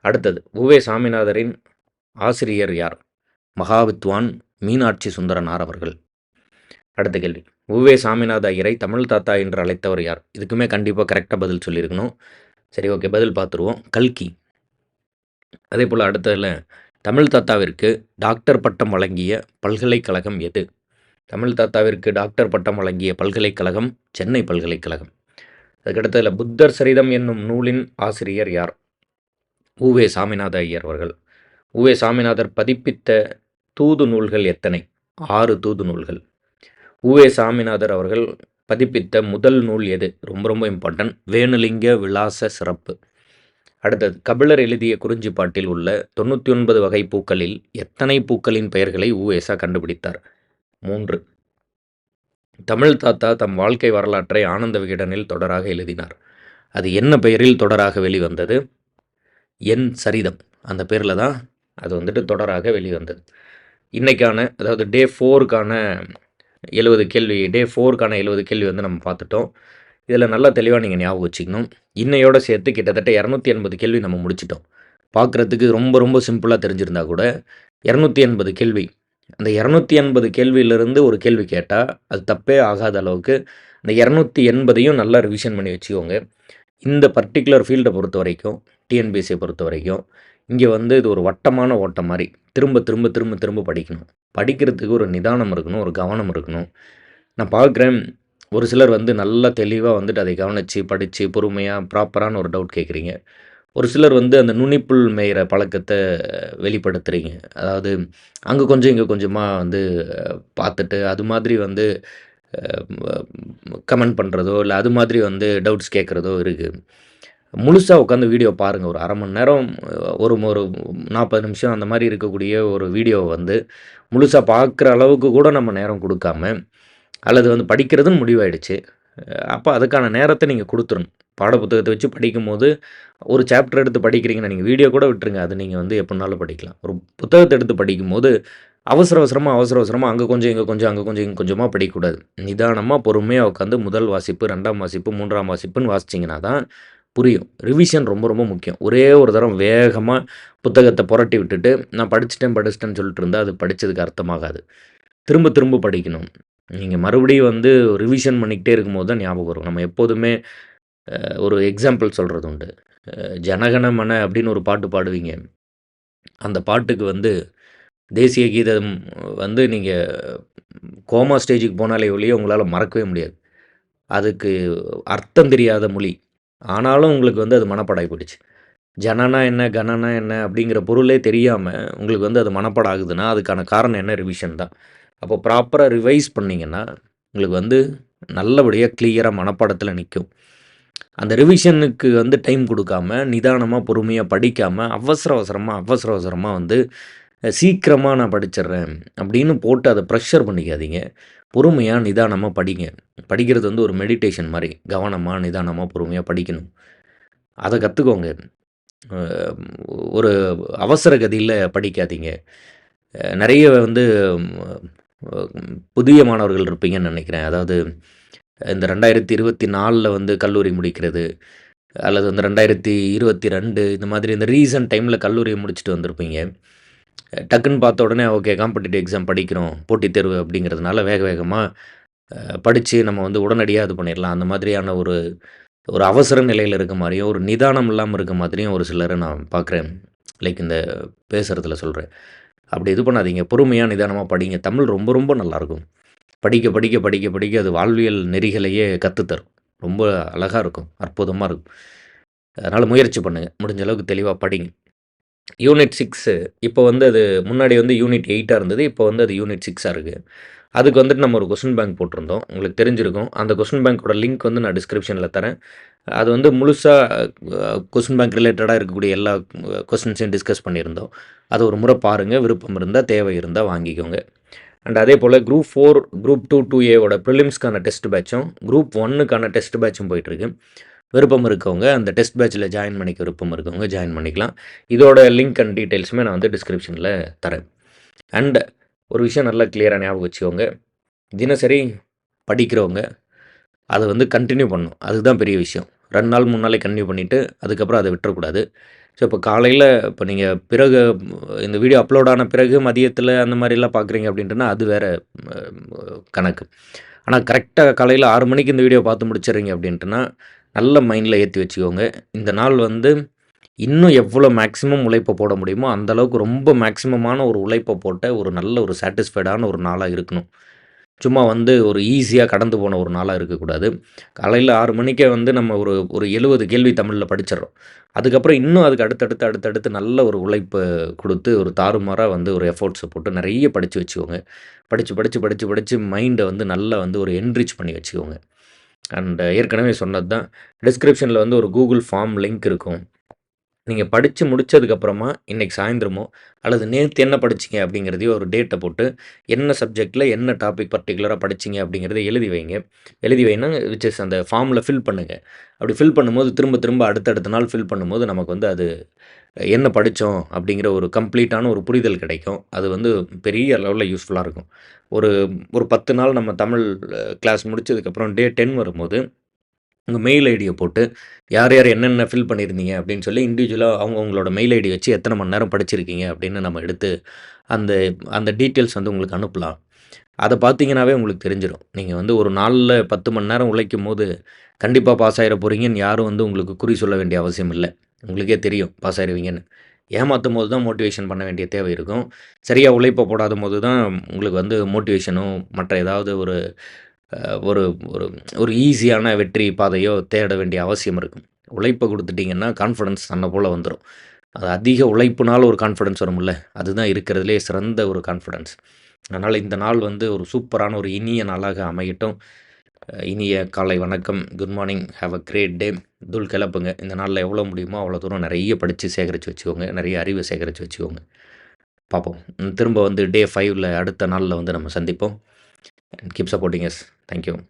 அடுத்தது உவே சாமிநாதரின் ஆசிரியர் யார்? மகாவித்வான் மீனாட்சி சுந்தரனார் அவர்கள். அடுத்த கேள்வி உவே சாமிநாத ஐயரை தமிழ் தாத்தா என்று அழைத்தவர் யார்? இதுக்குமே கண்டிப்பாக கரெக்டாக பதில் சொல்லியிருக்கணும். சரி ஓகே பதில் பார்த்துருவோம். கல்கி. அதே போல் அடுத்ததில் தமிழ் தாத்தாவிற்கு டாக்டர் பட்டம் வழங்கிய பல்கலைக்கழகம் எது? தமிழ் தாத்தாவிற்கு டாக்டர் பட்டம் வழங்கிய பல்கலைக்கழகம் சென்னை பல்கலைக்கழகம். அதுக்கடுத்ததில் புத்தர் சரிதம் என்னும் நூலின் ஆசிரியர் யார்? உவே சாமிநாத ஐயர் அவர்கள். உவே சாமிநாதர் பதிப்பித்த தூது நூல்கள் எத்தனை? ஆறு தூது நூல்கள். உவே சாமிநாதர் அவர்கள் பதிப்பித்த முதல் நூல் எது? ரொம்ப ரொம்ப இம்பார்ட்டன்ட் வேணுலிங்க விலாச சிறப்பு. அடுத்தது கபிலர் எழுதிய குறிஞ்சிப்பாட்டில் உள்ள தொண்ணூற்றி ஒன்பது வகை பூக்களில் எத்தனை பூக்களின் பெயர்களை ஊஎஸ்ஆ கண்டுபிடித்தார்? மூன்று. தமிழ் தாத்தா தம் வாழ்க்கை வரலாற்றை ஆனந்த விகடனில் தொடராக எழுதினார். அது என்ன பெயரில் தொடராக வெளிவந்தது? என் சரிதம். அந்த பேரில் தான் அது வந்துட்டு தொடராக வெளிவந்தது. இன்றைக்கான அதாவது டே ஃபோருக்கான எழுபது கேள்வி டே ஃபோருக்கான எழுபது கேள்வி வந்து நம்ம பார்த்துட்டோம். இதில் நல்லா தெளிவாக நீங்கள் ஞாபகம் வச்சுக்கணும். இன்னையோட சேர்த்து கிட்டத்தட்ட இரநூத்தி எண்பது கேள்வி நம்ம முடிச்சிட்டோம். பார்க்குறதுக்கு ரொம்ப ரொம்ப சிம்பிளாக தெரிஞ்சிருந்தா கூட இரநூத்தி எண்பது கேள்வி. அந்த இரநூத்தி எண்பது கேள்வியிலிருந்து ஒரு கேள்வி கேட்டால் அது தப்பே ஆகாத அளவுக்கு அந்த இரநூத்தி எண்பதையும் நல்லா ரிவிஷன் பண்ணி வச்சுக்கோங்க. இந்த பர்டிகுலர் ஃபீல்டை பொறுத்த வரைக்கும் டிஎன்பிஎஸ்சியை பொறுத்த வரைக்கும் இங்கே வந்து இது ஒரு வட்டமான ஓட்டம் மாதிரி. திரும்ப திரும்ப திரும்ப திரும்ப படிக்கணும். படிக்கிறதுக்கு ஒரு நிதானம் இருக்கணும் ஒரு கவனம் இருக்கணும். நான் பார்க்குறேன் ஒரு சிலர் வந்து நல்லா தெளிவாக வந்துட்டு அதை கவனித்து படித்து பொறுமையாக ப்ராப்பரான ஒரு டவுட் கேட்குறீங்க. ஒரு சிலர் வந்து அந்த நுனிப்புள் மேயிற பழக்கத்தை வெளிப்படுத்துகிறீங்க அதாவது அங்கே கொஞ்சம் இங்கே கொஞ்சமாக வந்து பார்த்துட்டு அது மாதிரி வந்து கமெண்ட் பண்ணுறதோ இல்லை அது மாதிரி வந்து டவுட்ஸ் கேட்குறதோ இருக்குது முழுசாக உட்காந்து வீடியோ பாருங்கள் ஒரு அரை மணி நேரம் ஒரு ஒரு நாற்பது நிமிஷம் அந்த மாதிரி இருக்கக்கூடிய ஒரு வீடியோவை வந்து முழுசாக பார்க்குற அளவுக்கு கூட நம்ம நேரம் கொடுக்காம அல்லது வந்து படிக்கிறதுன்னு முடிவாயிடுச்சு. அப்போ அதுக்கான நேரத்தை நீங்கள் கொடுத்துருணும் பாடப்புத்தகத்தை வச்சு படிக்கும்போது ஒரு சாப்டர் எடுத்து படிக்கிறீங்கன்னா நீங்கள் வீடியோ கூட விட்டுருங்க. அது நீங்கள் வந்து எப்படினாலும் படிக்கலாம். ஒரு புத்தகத்தை எடுத்து படிக்கும்போது அவசர அவசரமாக அவசர அவசரமாக அங்கே கொஞ்சம் இங்கே கொஞ்சம் அங்கே கொஞ்சம் இங்கே கொஞ்சமாக படிக்கக்கூடாது. நிதானமாக பொறுமையாக உட்காந்து முதல் வாசிப்பு ரெண்டாம் வாசிப்பு மூன்றாம் வாசிப்புன்னு வாசிச்சிங்கன்னா தான் புரியும். ரிவிஷன் ரொம்ப ரொம்ப முக்கியம். ஒரே ஒரு தரம் வேகமாக புத்தகத்தை புரட்டி விட்டுட்டு நான் படிச்சுட்டேன் படிச்சிட்டேன்னு சொல்லிட்டு இருந்தால் அது படித்ததுக்கு அர்த்தமாகாது. திரும்ப திரும்ப படிக்கணும். நீங்கள் மறுபடியும் வந்து ரிவிஷன் பண்ணிக்கிட்டே இருக்கும்போது தான் ஞாபகம் வரும். நம்ம எப்போதுமே ஒரு எக்ஸாம்பிள் சொல்கிறது உண்டு. ஜனகன மன அப்படின்னு ஒரு பாட்டு பாடுவீங்க. அந்த பாட்டுக்கு வந்து தேசிய கீதம் வந்து நீங்கள் கோமா ஸ்டேஜுக்கு போனாலே ஒழிய உங்களால் மறக்கவே முடியாது. அதுக்கு அர்த்தம் தெரியாத மொழி. ஆனாலும் உங்களுக்கு வந்து அது மனப்பாடாகி போயிடுச்சு. ஜனனா என்ன கணனா என்ன அப்படிங்கிற பொருளே தெரியாமல் உங்களுக்கு வந்து அது மனப்பாடம் ஆகுதுன்னா அதுக்கான காரணம் என்ன? ரிவிஷன் தான். அப்போ ப்ராப்பராக ரிவைஸ் பண்ணிங்கன்னா உங்களுக்கு வந்து நல்லபடியாக கிளியராக மனப்பாடத்தில் நிற்கும் அந்த ரிவிஷனுக்கு வந்து டைம் கொடுக்காம நிதானமாக பொறுமையாக படிக்காமல் அவசர அவசரமாக அவசர அவசரமாக வந்து சீக்கிரமாக நான் படிச்சிடுறேன் அப்படின்னு போட்டு அதை ப்ரெஷர் பண்ணிக்காதீங்க. பொறுமையாக நிதானமாக படிங்க. படிக்கிறது வந்து ஒரு மெடிடேஷன் மாதிரி. கவனமாக நிதானமாக பொறுமையாக படிக்கணும். அதை கற்றுக்கோங்க ஒரு அவசர கதியில் படிக்காதீங்க நிறைய வந்து புதிய மாணவர்கள் இருப்பீங்கன்னு நினைக்கிறேன். அதாவது இந்த ரெண்டாயிரத்தி இருபத்தி நாலில் வந்து கல்லூரி முடிக்கிறது அல்லது வந்து ரெண்டாயிரத்தி இருபத்தி ரெண்டு இந்த மாதிரி இந்த ரீசன்ட் டைமில் கல்லூரியை முடிச்சுட்டு வந்திருப்பீங்க. டக்குன்னு பார்த்த உடனே ஓகே காம்படிட்டிவ் எக்ஸாம் படிக்கிறோம் போட்டித் தேர்வு அப்படிங்கிறதுனால வேக வேகமாக படித்து நம்ம வந்து உடனடியாக இது பண்ணிடலாம். அந்த மாதிரியான ஒரு ஒரு அவசர நிலையில் இருக்க மாதிரியும் ஒரு நிதானம் இல்லாமல் இருக்க மாதிரியும் ஒரு சிலரை நான் பார்க்குறேன். லைக் இந்த பேசுகிறதுல சொல்கிறேன் அப்படி இது பண்ணாதீங்க. பொறுமையாக நிதானமாக படிங்க. தமிழ் ரொம்ப ரொம்ப நல்லாயிருக்கும் படிக்க படிக்க படிக்க படிக்க அது வாழ்வியல் நெறிகளையே கற்றுத்தரும் ரொம்ப அழகாக இருக்கும். அற்புதமாக இருக்கும். அதனால் முயற்சி பண்ணுங்கள் முடிஞ்ச அளவுக்கு தெளிவாக படிங்க. Unit six. இப்போ வந்து அது முன்னாடி வந்து யூனிட் எயிட்டாக இருந்தது. இப்போ வந்து அது யூனிட் சிக்ஸாக இருக்குது அதுக்கு வந்துட்டு நம்ம ஒரு கொஸ்டின் பேங்க் போட்டிருந்தோம். உங்களுக்கு தெரிஞ்சிருக்கும். அந்த கொஸ்டின் பேங்க்கோட லிங்க் வந்து நான் டிஸ்கிரிப்ஷனில் தரேன். அது வந்து முழுசாக கொஸ்டின் பேங்க் ரிலேட்டடாக இருக்கக்கூடிய எல்லா கொஸ்டின்ஸையும் டிஸ்கஸ் பண்ணியிருந்தோம். அது ஒரு முறை பாருங்கள் விருப்பம் இருந்தால் தேவை இருந்தால் வாங்கிக்கோங்க. அண்ட் அதே போல் group four group two two ஏவோட ப்ரிலிம்ஸ்க்கான டெஸ்ட் பேட்சும் குரூப் ஒன்னுக்கான டெஸ்ட் பேட்சும் போயிட்டுருக்கு. விருப்பம் இருக்கவங்க அந்த டெஸ்ட் பேட்சில் ஜாயின் பண்ணிக்க விருப்பம் இருக்கவங்க ஜாயின் பண்ணிக்கலாம். இதோட லிங்க் அண்ட் டீட்டெயில்ஸுமே நான் வந்து டிஸ்கிரிப்ஷனில் தரேன். அண்ட் ஒரு விஷயம் நல்லா கிளியராக ஞாபகம் வச்சுக்கோங்க. தினசரி படிக்கிறவங்க அதை வந்து கண்டினியூ பண்ணும் அதுதான் பெரிய விஷயம். ரெண்டு நாள் மூணு நாளைக்கு கண்டினியூ பண்ணிவிட்டு அதுக்கப்புறம் அதை விட்டுறக்கூடாது. ஸோ இப்போ காலையில் இப்போ நீங்கள் பிறகு இந்த வீடியோ அப்லோட் ஆன பிறகு மதியத்தில் அந்த மாதிரிலாம் பார்க்குறீங்க அப்படின்ட்டுனா அது வேறு கணக்கு. ஆனால் கரெக்டாக காலையில் ஆறு மணிக்கு இந்த வீடியோ பார்த்து முடிச்சிடுறீங்க அப்படின்ட்டுனா நல்ல மைண்டில் ஏற்றி வச்சுக்கோங்க. இந்த நாள் வந்து இன்னும் எவ்வளோ மேக்ஸிமம் உழைப்பை போட முடியுமோ அந்தளவுக்கு ரொம்ப மேக்ஸிமமான ஒரு உழைப்பை போட்ட ஒரு நல்ல ஒரு சாட்டிஸ்ஃபைடான ஒரு நாளாக இருக்கணும். சும்மா வந்து ஒரு ஈஸியாக கடந்து போன ஒரு நாளாக இருக்கக்கூடாது. காலையில் ஆறு மணிக்கே வந்து நம்ம ஒரு ஒரு எழுபது கேள்வி தமிழில் படிச்சிடறோம். அதுக்கப்புறம் இன்னும் அதுக்கு அடுத்தடுத்து அடுத்தடுத்து நல்ல ஒரு உழைப்பை கொடுத்து ஒரு தாறுமாறாக வந்து ஒரு எஃபோர்ட்ஸை போட்டு நிறைய படித்து வச்சுக்கோங்க. படித்து படித்து படித்து படித்து மைண்டை வந்து நல்லா வந்து ஒரு என்ரிச் பண்ணி வச்சுக்கோங்க. அண்ட் ஏற்கனவே சொன்னது தான் டிஸ்கிரிப்ஷனில் வந்து ஒரு கூகுள் ஃபார்ம் லிங்க் இருக்கும். நீங்கள் படித்து முடித்ததுக்கப்புறமா இன்றைக்கி சாயந்தரமோ அல்லது நேற்று என்ன படிச்சிங்க அப்படிங்கிறதையும் ஒரு டேட்டை போட்டு என்ன சப்ஜெக்டில் என்ன டாபிக் பர்டிகுலராக படிச்சிங்க அப்படிங்கிறத எழுதி வைங்க. எழுதி வைனா விச் இஸ் அந்த ஃபார்மில் ஃபில் பண்ணுங்கள் அப்படி ஃபில் பண்ணும்போது திரும்ப திரும்ப அடுத்தடுத்த நாள் ஃபில் பண்ணும்போது நமக்கு வந்து அது என்ன படித்தோம் அப்படிங்கிற ஒரு கம்ப்ளீட்டான ஒரு புரிதல் கிடைக்கும். அது வந்து பெரிய லெவலில் யூஸ்ஃபுல்லாக இருக்கும். ஒரு ஒரு பத்து நாள் நம்ம தமிழ் கிளாஸ் முடிச்சதுக்கப்புறம் டே டென் வரும்போது உங்கள் மெயில் ஐடியை போட்டு யார் யார் என்னென்ன ஃபில் பண்ணியிருந்தீங்க அப்படின்னு சொல்லி இண்டிவிஜுவலாக அவங்க உங்களோட மெயில் ஐடி வச்சு எத்தனை மணி நேரம் படிச்சிருக்கீங்க அப்படின்னு நம்ம எடுத்து அந்த அந்த டீட்டெயில்ஸ் வந்து உங்களுக்கு அனுப்பலாம். அதை பார்த்தீங்கன்னாவே உங்களுக்கு தெரிஞ்சிடும் நீங்கள் வந்து ஒரு நாளில் பத்து மணி நேரம் உழைக்கும் போது கண்டிப்பாக பாஸ் ஆகிட போகிறீங்கன்னு யாரும் வந்து உங்களுக்கு குறி சொல்ல வேண்டிய அவசியம் இல்லை. உங்களுக்கே தெரியும் பாஸ் ஆயிடுவீங்கன்னு ஏமாற்றும் போது தான் மோட்டிவேஷன் பண்ண வேண்டிய தேவை இருக்கும். சரியாக உழைப்பை போடாத போது தான் உங்களுக்கு வந்து மோட்டிவேஷனும் மற்ற ஏதாவது ஒரு ஒரு ஒரு ஒரு ஈஸியான வெற்றி பாதையோ தேட வேண்டிய அவசியம் இருக்கும். உழைப்பை கொடுத்துட்டிங்கன்னா கான்ஃபிடன்ஸ் தன்னை போல் வந்துடும் அது அதிக உழைப்புனால ஒரு கான்ஃபிடன்ஸ் வரும்ல? அதுதான் இருக்கிறதுலே சிறந்த ஒரு கான்ஃபிடன்ஸ் அதனால் இந்த நாள் வந்து ஒரு சூப்பரான ஒரு இனிய நாளாக அமையட்டும். இனிய காலை வணக்கம். Good morning have a great day துல் கிளப்புங்க. இந்த நாளில் எவ்வளோ முடியுமோ அவ்வளோ தூரம் நிறைய படித்து சேகரித்து வச்சுக்கோங்க. நிறைய அறிவை சேகரித்து வச்சுக்கோங்க. பார்ப்போம். திரும்ப வந்து டே ஃபைவ்ல அடுத்த நாளில் வந்து நம்ம சந்திப்போம். And keep supporting us. Thank you.